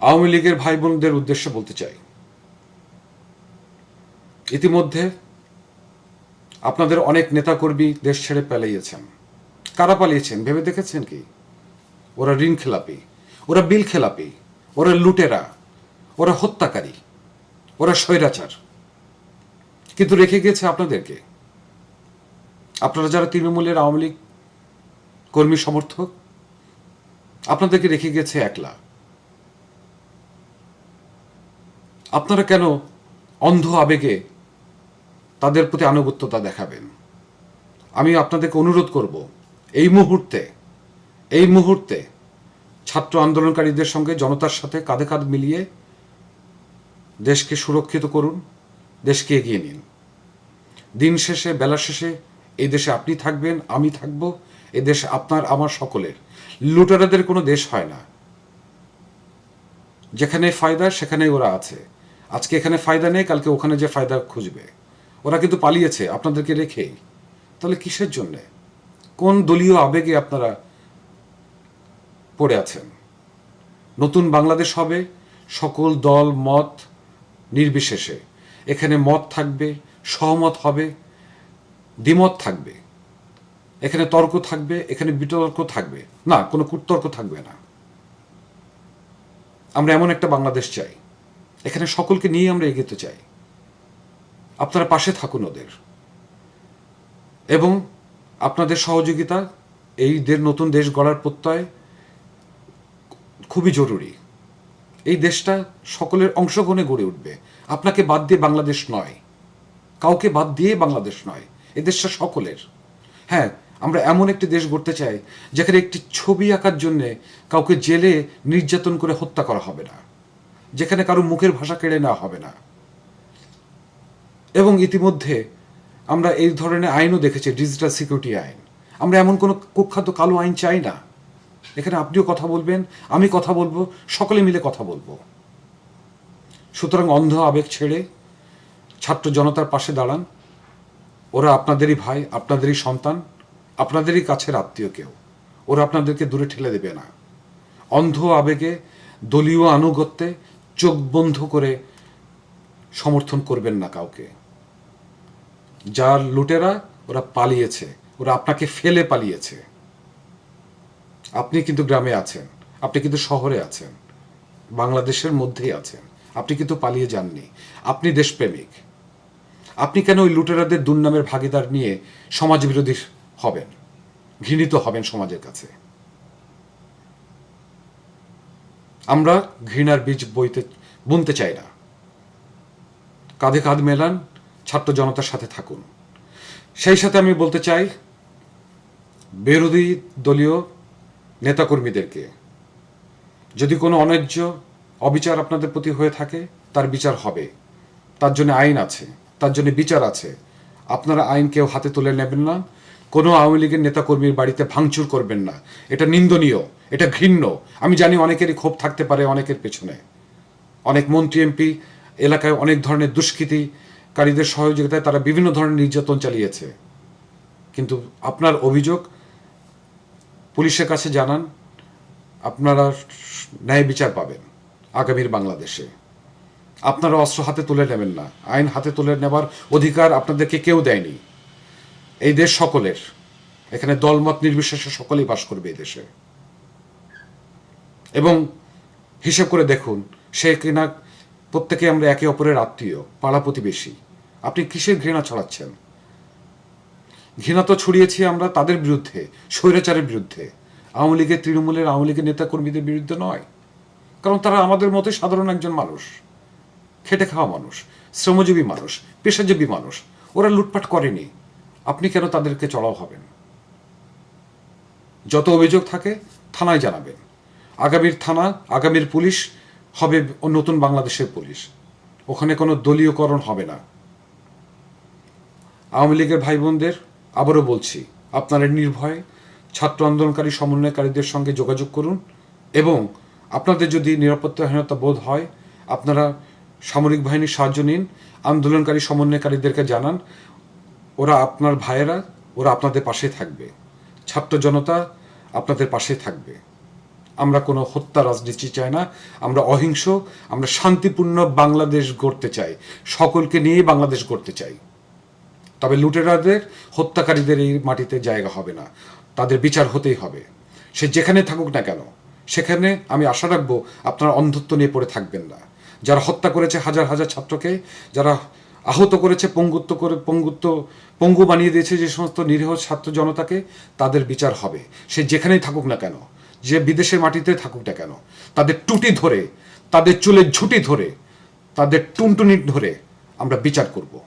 আওয়ামী লীগের ভাই বোনদের উদ্দেশ্যে বলতে চাই। ইতিমধ্যে আপনাদের অনেক নেতাকর্মী দেশ ছেড়ে পালিয়েছেন। কারা পালিয়েছেন? ভেবে দেখেছেন কি? ওরা ঋণ খেলাপি, ওরা বিল খেলাপি, ওরা লুটেরা, ওরা হত্যাকারী, ওরা স্বৈরাচার। কিন্তু রেখে গেছে আপনাদেরকে। আপনারা যারা তৃণমূলের আওয়ামী লীগ কর্মী সমর্থক, আপনাদেরকে রেখে গেছে একলা। আপনারা কেন অন্ধ আবেগে তাদের প্রতি আনুগত্যতা দেখাবেন? আমি আপনাদেরকে অনুরোধ করব, এই মুহূর্তে এই মুহূর্তে ছাত্র আন্দোলনকারীদের সঙ্গে জনতার সাথে কাঁধে কাঁধ মিলিয়ে দেশকে সুরক্ষিত করুন, দেশকে এগিয়ে নিন। দিন শেষে, বেলা শেষে, এই দেশে আপনি থাকবেন, আমি থাকব এ দেশ আপনার, আমার সকলের। লুটারাদের কোনো দেশ হয় না। যেখানে ফায়দা সেখানে ওরা আছে। আজকে এখানে ফায়দা নেই, কালকে ওখানে যে ফায়দা খুঁজবে। ওরা কিন্তু পালিয়েছে, আপনাদেরকে রেখেই। তাহলে কিসের জন্যে? কোন দলীয় আবেগে আপনারা পড়ে আছেন? নতুন বাংলাদেশ হবে, সকল দল, মত নির্বিশেষে। এখানে মত থাকবে, সহমত হবে, দ্বিমত থাকবে। এখানে তর্ক থাকবে, এখানে বিতর্ক থাকবে। না, কোনো কুতর্ক থাকবে না। আমরা এমন একটা বাংলাদেশ চাই। এখানে সকলকে নিয়ে আমরা এগোতে চাই। আপনারা পাশে থাকুন ওদের। এবং আপনাদের সহযোগিতা এই নতুন দেশ গড়ার প্রত্যয় খুবই জরুরি। এই দেশটা সকলের অংশগ্রহণে গড়ে উঠবে। আপনাকে বাদ দিয়ে বাংলাদেশ নয়। কাউকে বাদ দিয়ে বাংলাদেশ নয়। এই দেশটা সকলের। হ্যাঁ আমরা এমন একটি দেশ গড়তে চাই, যেখানে একটি ছবি আঁকার জন্যে কাউকে জেলে নির্যাতন করে হত্যা করা হবে না। যেখানে কারও মুখের ভাষা কেড়ে নেওয়া হবে না। এবং ইতিমধ্যে আমরা এই ধরনের আইনও দেখেছি ডিজিটাল সিকিউরিটি আইন। আমরা এমন কোনো কুখ্যাত কালো আইন চাই না। এখানে আপনিও কথা বলবেন, আমি কথা বলব, সকলে মিলে কথা বলব। সুতরাং অন্ধ আবেগ ছেড়ে ছাত্র জনতার পাশে দাঁড়ান। ওরা আপনাদেরই ভাই, আপনাদেরই সন্তান, আপনাদেরই কাছের আত্মীয় কেউ। ওরা আপনাদেরকে দূরে ঠেলে দেবে না। অন্ধ আবেগে দলীয় আনুগত্যে চোখ বন্ধ করে সমর্থন করবেন না কাউকে। যার লুটেরা ওরা পালিয়েছে, ওরা আপনাকে ফেলে পালিয়েছে। আপনি কিন্তু গ্রামে আছেন, আপনি কিন্তু শহরে আছেন, বাংলাদেশের মধ্যেই আছেন, আপনি কিন্তু পালিয়ে যাননি, আপনি দেশপ্রেমিক। আপনি কেন ওই লুটেরাদের দুর্নামের ভাগিদার নিয়ে সমাজবিরোধী হবেন, ঘৃণিত হবেন সমাজের কাছে? আমরা ঘৃণার বীজ বইতে, বুনতে চাই না। কাঁধে কাঁধ মেলান, ছাত্র জনতার সাথে থাকুন। সেই সাথে আমি বলতে চাই, বিরোধী দলীয় নেতাকর্মীদেরকে, যদি কোনো অন্যায্য অবিচার আপনাদের প্রতি হয়ে থাকে, তার বিচার হবে। তার জন্য আইন আছে, তার জন্য বিচার আছে। আপনারা আইন কেউ হাতে তুলে নেবেন না, কোনো আওয়ামী লীগের নেতাকর্মীর বাড়িতে ভাঙচুর করবেন না। এটা নিন্দনীয়। এটা ঘৃণ্য। আমি জানি অনেকেরই ক্ষোভ থাকতে পারে অনেকের পেছনে। অনেক মন্ত্রী, এমপি, এলাকায় অনেক ধরনের দুষ্কৃতিকারীদের সহযোগিতায় তারা বিভিন্ন ধরনের নির্যাতন চালিয়েছে। কিন্তু আপনার অভিযোগ, পুলিশের কাছে জানান, আপনারা ন্যায় বিচার পাবেন আগামীর বাংলাদেশে। আপনারা অস্ত্র হাতে তুলে নেবেন না। আইন হাতে তুলে নেবার অধিকার আপনাদেরকে কেউ দেয়নি। এই দেশ সকলের। এখানে দলমত নির্বিশেষে সকলেই বাস করবে এই দেশে। এবং হিসেব করে দেখুন, সে কিনা প্রত্যেকে আমরা একে অপরের আত্মীয়, পাড়া প্রতিবেশী। আপনি কিসের ঘৃণা ছড়াচ্ছেন? ঘৃণা তো ছড়িয়েছি আমরা তাদের বিরুদ্ধে, স্বৈরাচারের বিরুদ্ধে। আওয়ামী লীগের তৃণমূলের আওয়ামী লীগের নেতাকর্মীদের বিরুদ্ধে নয়। কারণ তারা আমাদের মতোই সাধারণ একজন মানুষ। খেটে খাওয়া মানুষ, শ্রমজীবী মানুষ, পেশাজীবী মানুষ। ওরা লুটপাট করেনি। আপনি কেন তাদেরকে চড়াও হবেন? যত অভিযোগ থাকে, থানায় জানাবেন। আগামীর থানা, আগামীর পুলিশ হবে নতুন বাংলাদেশের পুলিশ। ওখানে কোনো দলীয়করণ হবে না। আওয়ামী লীগের ভাই বোনদের আবারও বলছি, আপনারা নির্ভয়ে ছাত্র আন্দোলনকারী সমন্বয়কারীদের সঙ্গে যোগাযোগ করুন এবং আপনাদের যদি নিরাপত্তাহীনতা বোধ হয়, আপনারা সামরিক বাহিনীর সাহায্য নিন, আন্দোলনকারী সমন্বয়কারীদেরকে জানান, ওরা আপনার ভাইয়েরা, ওরা আপনাদের পাশে থাকবে। ছাত্র জনতা আপনাদের পাশে থাকবে। আমরা কোনো হত্যা রাজনীতি চাই না, আমরা অহিংস, আমরা শান্তিপূর্ণ বাংলাদেশ গড়তে চাই, সকলকে নিয়ে বাংলাদেশ গড়তে চাই। তবে লুটেরাদের, হত্যাকারীদের এই মাটিতে জায়গা হবে না, তাদের বিচার হতেই হবে। সে যেখানে থাকুক না কেন, সেখানে আমি আশা রাখব আপনারা অন্ধত্ব নিয়ে পড়ে থাকবেন না। যারা হত্যা করেছে হাজার হাজার ছাত্রকে, যারা আহত করেছে, পঙ্গুত্ব করে, পঙ্গুত্ব, পঙ্গু বানিয়ে দিয়েছে যে সমস্ত নিরীহ ছাত্র জনতাকে, তাদের বিচার হবে। সে যেখানেই থাকুক না কেন যে বিদেশের মাটিতে থাকুক না কেন, তাদের টুটি ধরে, তাদের চুলের ঝুঁটি ধরে, তাদের টুনটুনি ধরে আমরা বিচার করব।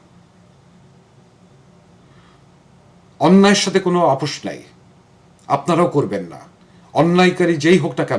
অন্যায়ের সাথে কোনো আপোষ নাই। আপনারাও করবেন না। অন্যায়কারী যেই হোক না কেন